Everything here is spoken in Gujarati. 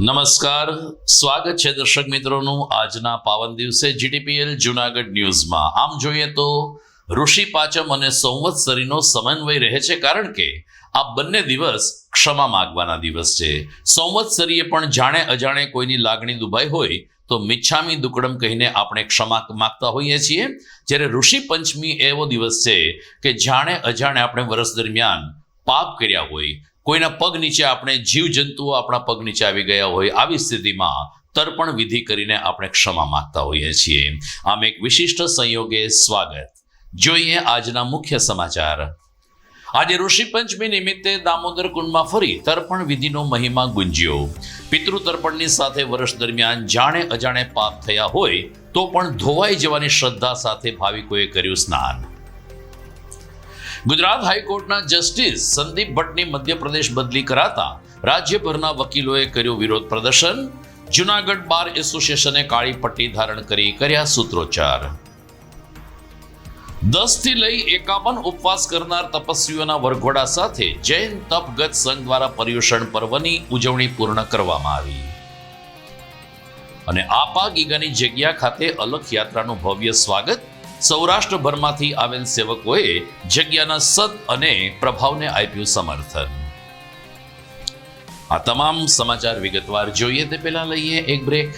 નમસ્કાર. સ્વાગત છે દર્શક મિત્રોનું આજના પાવન દિવસે જીટીપીએલ જુનાગઢ ન્યૂઝમાં. આમ જોઈએ તો ઋષિ પાંચમ અને સંવત્સરીનો સમન્વય રહે છે કારણ કે આ બંને દિવસ ક્ષમા માગવાના દિવસ છે. સંવત્સરીએ પણ જાણે અજાણે કોઈની લાગણી દુભાઈ હોય તો મિચ્છામી દુકડમ કહીને આપણે ક્ષમા માગતા હોઈએ છીએ. જ્યારે ઋષિ પંચમી એવો દિવસ છે કે જાણે અજાણે આપણે વર્ષ દરમિયાન પાપ કર્યા હોય કોઈના પગ નીચે આપણે જીવજંતુઓ આપણા પગ નીચે આવી ગયા હોય, આવી સ્થિતિમાં તર્પણ વિધિ કરીને આપણે ક્ષમા માંગતા હોઈએ છીએ. આમ એક વિશિષ્ટ સંયોગે સ્વાગત. જોઈએ આજના મુખ્ય સમાચાર. આજે ઋષિ પંચમી નિમિત્તે દામોદર કુંડમાં ફરી તર્પણ વિધિનો મહિમા ગુંજ્યો. પિતૃ તર્પણની સાથે વર્ષ દરમિયાન જાણે અજાણે પાપ થયા હોય, તો પણ ધોવાઈ જવાની શ્રદ્ધા સાથે ભાવિકોએ કર્યું સ્નાન. ગુજરાત હાઈકોર્ટના જસ્ટિસ સંદીપ ભટ્ટની મધ્યપ્રદેશ બદલી કરાતા રાજ્યભરના વકીલોએ કર્યું વિરોધ પ્રદર્શન. જુનાગઢ બાર એસોસિએશને કાળી પટ્ટી ધારણ કરી કર્યા સૂત્રોચ્ચાર. દસથી લઈ એકાવન ઉપવાસ કરનાર તપસ્વીઓના વરઘોડા સાથે જૈન તપગત સંઘ દ્વારા પર્યુષણ પર્વની ઉજવણી પૂર્ણ કરવામાં આવી. અને આપા ગીગાની જગ્યા ખાતે અલખ યાત્રાનું ભવ્ય સ્વાગત સૌરાષ્ટ્રભરમાંથી આવેલ સેવકોએ જગ્યાના સદ અને પ્રભાવને આપ્યું સમર્થન. આ તમામ સમાચાર વિગતવાર જોઈએ તે પહેલા લઈએ એક બ્રેક.